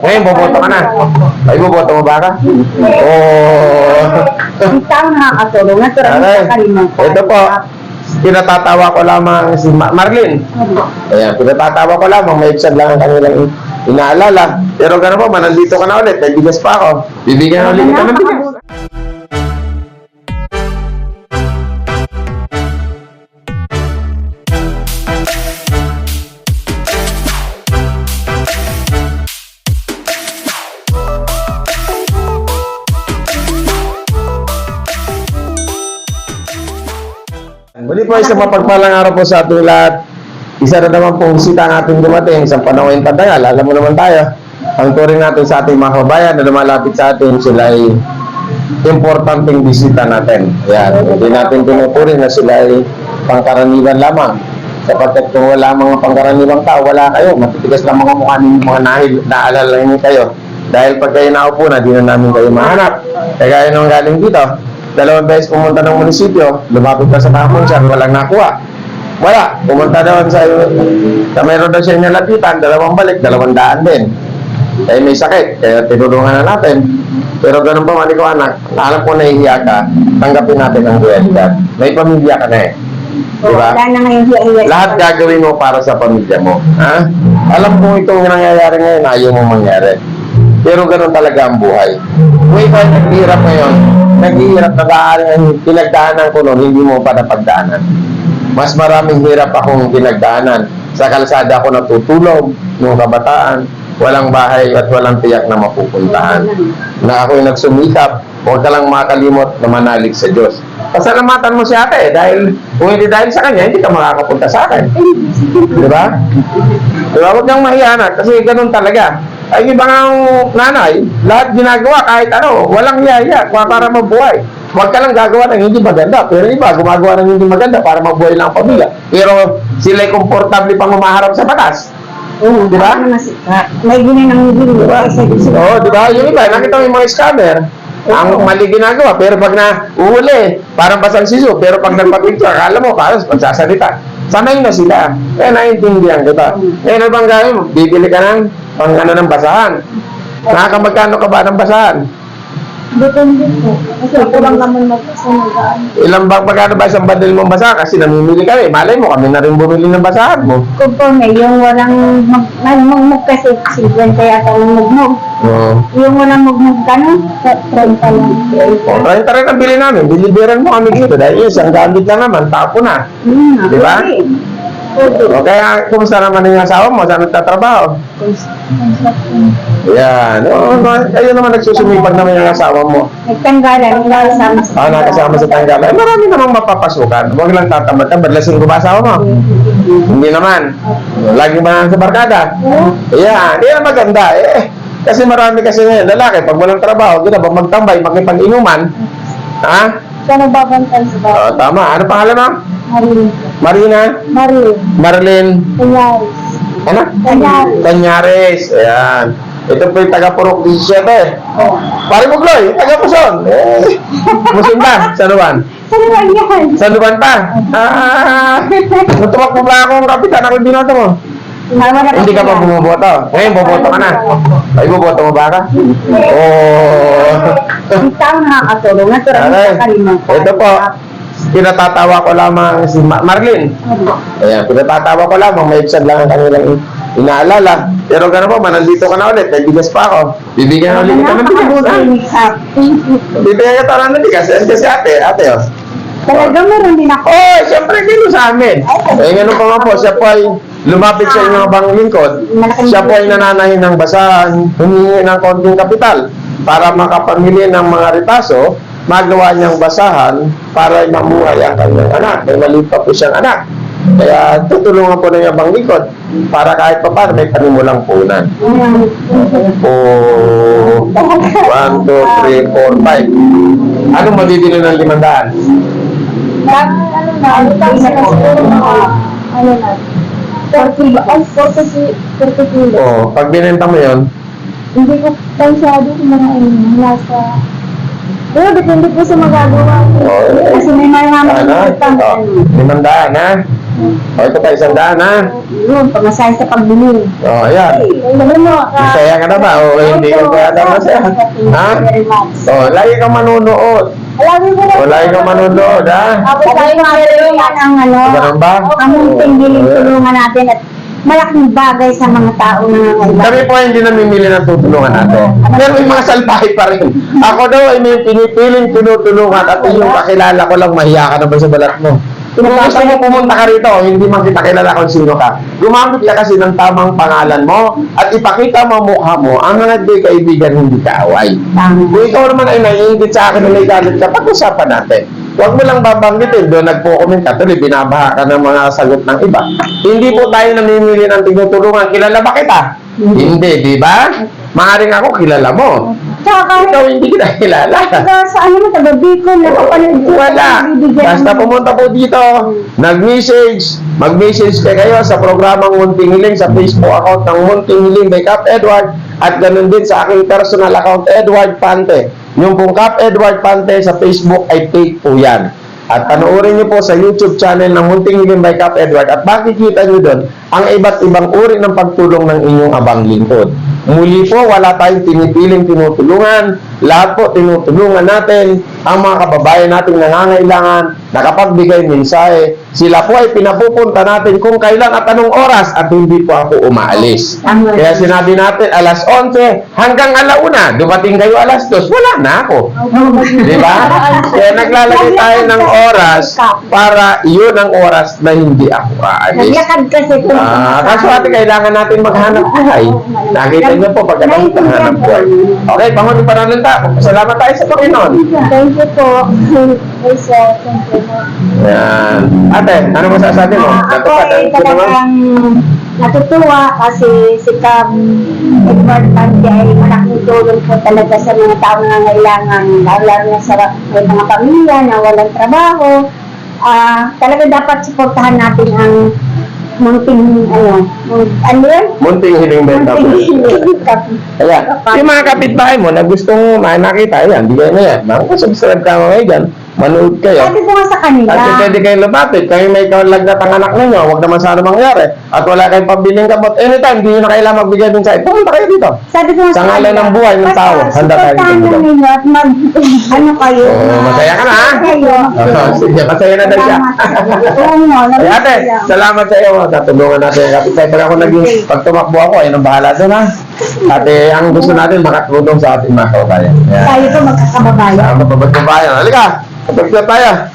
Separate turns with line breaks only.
Ngayon, boboto ka na. Ay, boboto mo ba ka? Oo.
Ikaw nakakatulong. Natural
Aray,
sa kalima.
ito po. Pinatatawa ko lamang si Ma- Marlene. Ayan, pinatatawa ko lamang. May exam lang ang kanilang inaalala. Pero gano'n po, manandito ka na ulit. May bigas pa ako. Bibigyan ulit kita ng bigas. Muli po isang mapagpalang araw po sa ating lahat. Isa na naman pong bisita ang ating dumating sa panahon ng padagal. Alam mo naman tayo, ang turing natin sa ating mga kababayan na lumalapit sa atin, sila ay importanteng bisita natin. Yan, hindi natin tinuturing na sila ay pangkaraniwan lamang. Sapagkat kung wala mga pangkaraniwang tao, wala kayo. Matitigas lang mga mukha ninyo, mga nahil, naalala niyo kayo. Dahil pag kayo naupo na, di na namin kayo mahanap. Kaya nung galing dito, dalawang beses pumunta ng munisipyo, lumapit pa sa kapon siya, walang nakuha. Wala. Pumunta daw sa sa mayroon daw siya nalapitan, dalawang balik, dalawang daan din. Kaya may sakit, kaya tinulungan na natin. Pero ganun pa mali ko anak, alam ko nahihiya ka, tanggapin natin ang realidad. May pamilya ka na eh. Di ba?
Wala na ngayon hiya-hiya.
Lahat gagawin mo para sa pamilya mo. Ha? Alam ko itong nangyayari ngayon, ayaw mo mangyari. Pero ganun talaga ang buhay. Kung ikaw naghihirap ngayon, naghihirap na daan ang pinagdaanan ko noon, hindi mo pa napagdaanan. Mas maraming hirap akong pinagdaanan. Sa kalsada ako natutulog, nung kabataan, walang bahay at walang tiyak na mapupuntahan. Na ako'y nagsumikap, huwag ka lang makalimot na manalig sa Diyos. Pasalamatan mo si ate dahil kung hindi dahil sa kanya, hindi ka makakapunta sa akin. Di ba? Di ba? Huwag kang mahiyanat kasi ganun talaga. Ang nanay, lahat ginagawa kahit ano, walang hiyaya para mabuhay. Huwag ka lang gagawa ng hindi maganda. Pero iba, gumagawa ng hindi maganda para mabuhay lang ang pamilya. Pero sila'y komportable pang umaharap sa batas.
Oo,
Di ba?
ano na sika. May ginanang din.
Di ba? Oo, di ba? Yung iba, nakita mo yung mga scammer. Ang mali ginagawa, pero pag na uhuli, parang basang siso, pero pag nagpapicture, akala mo, parang pagsasalita. Sanay na sila. Kaya naiintindihan kita. Ngayon, ano bang gawin mo? Bibili ka ng pang ano ng basahan. Nakakamagkano ka ba ng basahan?
Depende po. Kasi ako lang naman magkasunodaan.
Ilang ba, magkano ba isang bundle mong basahan? Kasi namimili kami. Malay mo, kami na rin bumili ng basahan mo.
Conforme, yung walang mag, magmug kasi 50 yata ang magmug.
Oo.
Yung walang magmug gano'n, 30 lang.
O, 30 rin ang bili namin. Bilibiran mo kami dito. Dahil yun, isang gamit lang naman, tapo na.
Hmm,
Di ba?
pwede.
O kaya, kumusta naman yung asawa mo? Saan nagtatrabaho?
Construction.
Yan. O, kayo naman nagsusumipag naman yung asawa mo.
Nagtanggalan, nakasama sa
Ah, nakasama sa tanggalan. Eh, marami namang mapapasukan. Huwag lang tatamad ka. Badlasing ko ba asawa mo? Hindi naman. Lagi ba sa barkada? Yan. Yan maganda. Eh, kasi marami kasi ngayon, lalaki, pag walang trabaho, gina ba magtambay, makipag-inuman? Ha?
Siya nagbabantay sa bahay.
Oo, tama. Ano pangalan mo?
Marilyn.
Marina?
Marilyn.
Marlene?
Kanyaris.
Ano?
Kanyaris.
Canyares. Ayan. Ito po yung taga-Purok 17.
Oh.
Pare mo, Gloy, taga-Puson. Eh, Puson ba? Sa Luban?
Saan ba yan?
Sa Luban pa? Ah, natumak mo ba akong kapitan ako binoto mo? Hindi ka pa bumuboto. Ngayon, boboto ka na. Ay, boboto mo ba ka? Oo.
Ikaw nakakatulong. Natural
Aray,
sa kalima.
ito po. Pinatatawa ko lamang si Ma- Marlene. Ayan, pinatatawa ko lamang. May exam lang ang kanilang inaalala. Pero gano'n po, manandito ka na ulit. May bigas pa ako. Bibigyan ulit kita ng bigas.
Thank you.
Bibigyan kita ng bigas. Kasi ate. Ate, oh.
Talaga meron din ako.
Oh, siyempre dito sa amin. Eh, ganun pa nga po, siya po ay lumapit sa inyong bang lingkod. Siya po ay nananahin ng basahan, humingi ng konting kapital para makapamili ng mga ritaso, magawa niyang basahan para ay mamuhay ang kanyang anak. May maliit pa po siyang anak. Kaya tutulungan po ng bang lingkod para kahit pa paano may panimulang punan. Oh, 1, 2, 3, 4, 5. Anong mabibili ng limandaan?
Parang ano na, ano lang sa siguro mga, ano na, 40 ba? Ay, 40 40 kilo.
Oh, pag binenta mo yon,
Hindi ko pansyado kung mga ano, nasa... Pero depende po sa magagawa ko.
Oh, eh.
Kasi may mga mga
Ano?
utang.
Oh, limandaan, ha? O, ito pa isang daan, ha?
Yun, pamasahe sa pagbili.
O, ayan.
Ano mo?
Masaya ka na ba? O, hindi ka kaya na masaya. Ha? O, lagi kang manunood.
Lagi
kang manunood, ha?
Ako tayo nga yan ang ano.
Ganun ba?
Ang munting biling tulungan natin at malaking bagay sa mga tao na nangangailangan.
Kami po ay hindi namimili ng tutulungan natin. Pero may mga salbahe pa rin. Ako daw ay may pinipiling tinutulungan at yung kakilala ko lang mahiya ka na ba sa balat mo. Kung gusto mo pumunta ka rito, hindi man kita kilala kung sino ka. Gumamit ka kasi ng tamang pangalan mo at ipakita mo mukha mo ang mga di kaibigan hindi kaaway.
Tama.
Kung ikaw naman ay naiingit sa akin na may galit ka, pag-usapan natin. Huwag mo lang babanggitin, doon nagpo-comment ka, tuloy binabaha ka ng mga sagot ng iba. Hindi po tayo namimili ng tinutulungan. Kilala ba kita? Hindi, di ba? Maaring ako kilala mo.
Tsaka kahit
Ikaw hindi kita kilala.
Taga sa ano mo, taga Bicol, napapanood ko.
Wala. Basta pumunta po dito, nag-message, mag-message kayo kayo sa programang Munting Hiling sa Facebook account ng Munting Hiling by Cap Edward at ganun din sa aking personal account Edward Pante. Yung pong Cap Edward Pante sa Facebook ay fake po yan. At panoorin niyo po sa YouTube channel ng Munting Hiling by Cap Edward at makikita niyo doon ang iba't ibang uri ng pagtulong ng inyong abang lingkod. Muli po, wala tayong tinipiling tinutulungan. Lahat po tinutulungan natin ang mga kababayan nating nangangailangan, nakapagbigay mensahe. Sila po ay pinapupunta natin kung kailan at anong oras at hindi po ako umaalis. Kaya sinabi natin alas 11 hanggang alauna, dumating kayo alas 2, wala na ako. Di ba? Kaya naglalagay tayo ng oras para yun ang oras na hindi ako aalis.
Naglakad kasi ito.
Ah, kaso ate, kailangan natin maghanap buhay. Nakita niyo po pagkatapos hanap buhay. Okay, pangunin Salamat tayo sa Panginoon.
Thank you po. Ay, sir, thank you po.
Yan. Ate, ano masasabi mo?
Ah, ako ay talagang natutuwa kasi si Cam Edward Pante ay malaking tulong po talaga sa mga tao na nangailangan, lalo na sa may mga pamilya na walang trabaho. Ah, talaga dapat suportahan natin ang munting ano, ano yun?
Munting hiling benta po. Ayan. Yung mga kapitbahay mo na gustong ma- nakita, yan, bigay na yan. Makasubscribe ka mga dyan. Manood kayo.
Sabi ko nga sa kanila.
At pwede kayo lumapit. Kayo may kaulagnat ang anak ninyo. Huwag naman sana mangyari. At wala kayong pabiling gamot. Anytime, hindi nyo na kailangan magbigay din sa Pumunta kayo dito.
Sabi ko nga
Sa ngalan ng buhay ng tao,
basta
handa tayo dito.
lang ninyo at mag, ano kayo.
Oo, masaya ka na, ha?
Kayo.
Oh, sige, masaya na daw siya. Ay, ate, salamat sa iyo. Natulungan natin kapitbahay. Pag ako naging, pag tumakbo ako, ayun ang bahala doon, ha? Ate, ang gusto natin, makatulong sa ating mga kababayan. Yan.
Tayo to magkakababayan.
Salamat pa ba't kabayan? Kapag tayo.